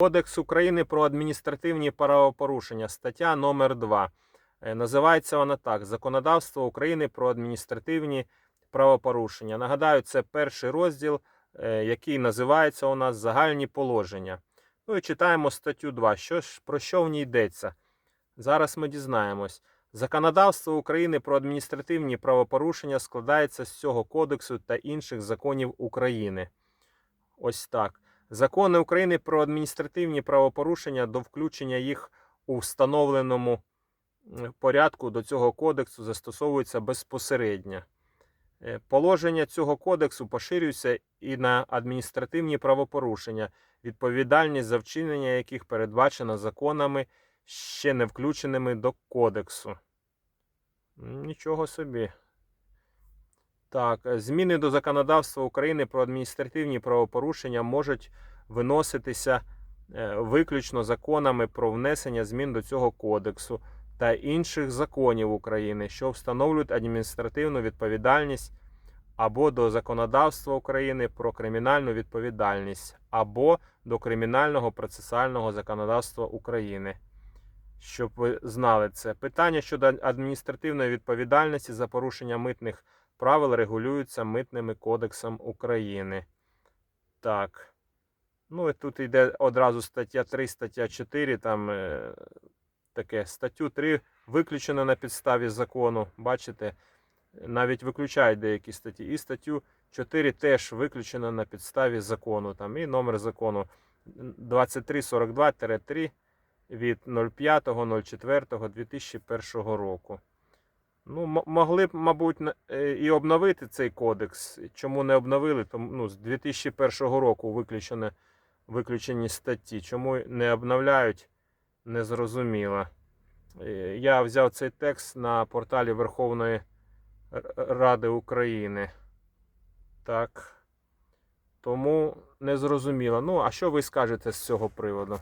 Кодекс України про адміністративні правопорушення, стаття номер 2. Називається вона так: Законодавство України про адміністративні правопорушення. Нагадаю, це перший розділ, е, який називається у нас Загальні положення. Ну і читаємо статтю 2. Що ж, про що в ній йдеться? Зараз ми дізнаємось. Законодавство України про адміністративні правопорушення складається з цього кодексу та інших законів України. Ось так. Закони України про адміністративні правопорушення до включення їх у встановленому порядку до цього кодексу застосовуються безпосередньо. Е, Положення цього кодексу поширюються і на адміністративні правопорушення, відповідальність за вчинення яких передбачена законами, ще не включеними до кодексу. Нічого собі. Так, е, зміни до законодавства України про адміністративні правопорушення можуть виноситися е, виключно законами про внесення змін до цього кодексу та інших законів України, що встановлюють адміністративну відповідальність або до законодавства України про кримінальну відповідальність, або до кримінального процесуального законодавства України. Щоб ви знали це. Питання щодо адміністративної відповідальності за порушення митних правил регулюються Митним кодексом України. Так. Ну і тут йде одразу стаття 3, стаття 4, там е, таке статтю 3 виключено на підставі закону. Бачите, навіть виключають деякі статті. І статтю 4 теж виключено на підставі закону. Там і номер закону 2342-3 від 05.04.2001 року. Ну, могли б, мабуть, е, і обновити цей кодекс. Чому не обновили? Тому ну, з 2001 року виключені, виключені статті. Чому не обновляють, незрозуміло. Е, Я взяв цей текст на порталі Верховної Ради України. Так. Тому незрозуміло. Ну, а що ви скажете з цього приводу?